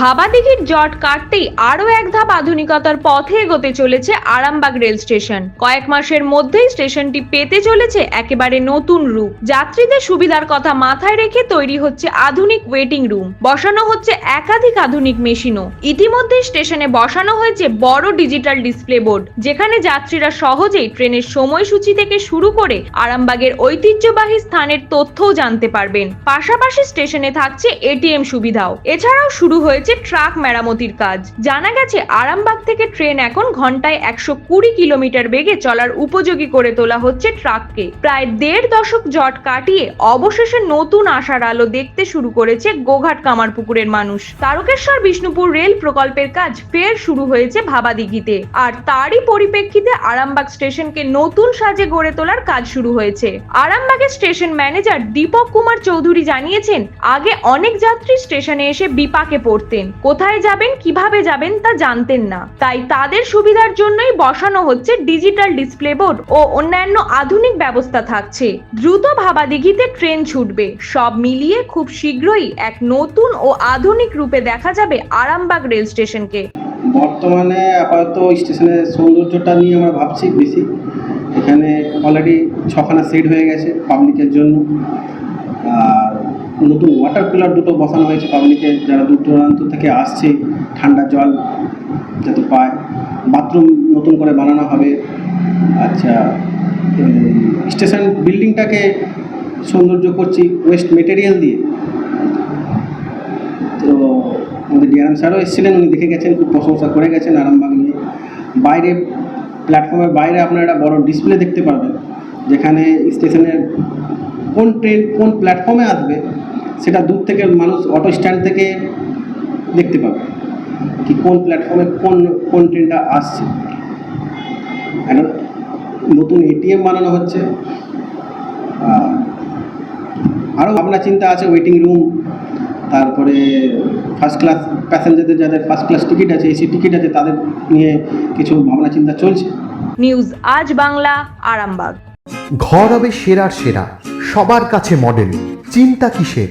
ভাবাদিঘির জট কাটতেই আরও এক ধাপ আধুনিকতার পথে এগোতে চলেছে আরামবাগ রেল স্টেশন। কয়েক মাসের মধ্যেই স্টেশনটি পেতে চলেছে একেবারে নতুন রূপ। যাত্রীদের সুবিধার কথা মাথায় রেখে তৈরি হচ্ছে আধুনিক ওয়েটিং রুম। বসানো হচ্ছে একাধিক আধুনিক মেশিনও। ইতিমধ্যে স্টেশনে বসানো হয়েছে বড় ডিজিটাল ডিসপ্লে বোর্ড, যেখানে যাত্রীরা সহজেই ট্রেনের সময়সূচি থেকে শুরু করে আরামবাগের ঐতিহ্যবাহী স্থানের তথ্যও জানতে পারবেন। পাশাপাশি স্টেশনে থাকছে এটিএম সুবিধাও। এছাড়াও শুরু হয়েছে ট্রাক মেরামতির কাজ। জানা গেছে, আরামবাগ থেকে ট্রেন এখন ঘন্টায় একশো কুড়ি কিলোমিটার বেগে চলার উপযোগী করে তোলা হচ্ছে ট্রাককে। প্রায় দেড় দশক জট কাটিয়ে অবশেষে নতুন আশার আলো দেখতে শুরু করেছে গোঘাট কামারপুকুরের মানুষ। তারকেশ্বর বিষ্ণুপুর রেল প্রকল্পের কাজ ফের শুরু হয়েছে ভাবাদিঘিতে। আর তারই পরিপ্রেক্ষিতে আরামবাগ স্টেশনকে নতুন সাজে গড়ে তোলার কাজ শুরু হয়েছে। আরামবাগের স্টেশন ম্যানেজার দীপক কুমার চৌধুরী জানিয়েছেন, আগে অনেক যাত্রী স্টেশনে এসে বিপাকে পড়তেন কোথায় যাবেন, কীভাবে যাবেন তা জানতেন না। তাই তাদের সুবিধার জন্যই বসানো হচ্ছে ডিজিটাল ডিসপ্লে বোর্ড ও অন্যান্য আধুনিক ব্যবস্থা থাকছে। দ্রুত ভাবাদিঘিতে ট্রেন ছুটবে। সব মিলিয়ে খুব শীঘ্রই এক নতুন ও আধুনিক রূপে দেখা যাবে আরামবাগ রেল স্টেশনকে। বর্তমানে আপাতত স্টেশনের সৌন্দর্যটা নিয়ে আমরা ভাবছি, বেশি। এখানে অলরেডি ছখানা সেট হয়ে গেছে পাবলিকের জন্য। নতুন ওয়াটার কুলার দুটো বসানো হয়েছে পাবলিকের যারা দূর দূরান্ত থেকে আসছে, ঠান্ডা জল যাতে পায়। বাথরুম নতুন করে বানানো হবে। আচ্ছা স্টেশন বিল্ডিংটাকে সৌন্দর্য করছি ওয়েস্ট মেটেরিয়াল দিয়ে। তো আমাদের ডিআরএম স্যারও এসেছিলেন, উনি দেখে গেছেন, খুব প্রশংসা করে গেছেন আরামবাগ নিয়ে। বাইরে প্ল্যাটফর্মের বাইরে আপনারা একটা বড় ডিসপ্লে দেখতে পারবেন, যেখানে স্টেশনের কোন ট্রেন কোন প্ল্যাটফর্মে আসবে সেটা দূর থেকে মানুষ অটো স্ট্যান্ড থেকে দেখতে পাবে কি কোন প্ল্যাটফর্মে কোন কোন ট্রেনটা আসছে। একটা নতুন এটিএম বানানো হচ্ছে। আরও ভাবনা চিন্তা আছে ওয়েটিং রুম তারপরে ফার্স্ট ক্লাস প্যাসেঞ্জারদের যাদের ফার্স্ট ক্লাস টিকিট আছে এসি টিকিট আছে তাদের নিয়ে কিছু ভাবনা চিন্তা চলছে। নিউজ আজ বাংলা আরামবাগ। ঘর হবে সেরার সেরা সবার কাছে মডেল চিন্তা কিসের?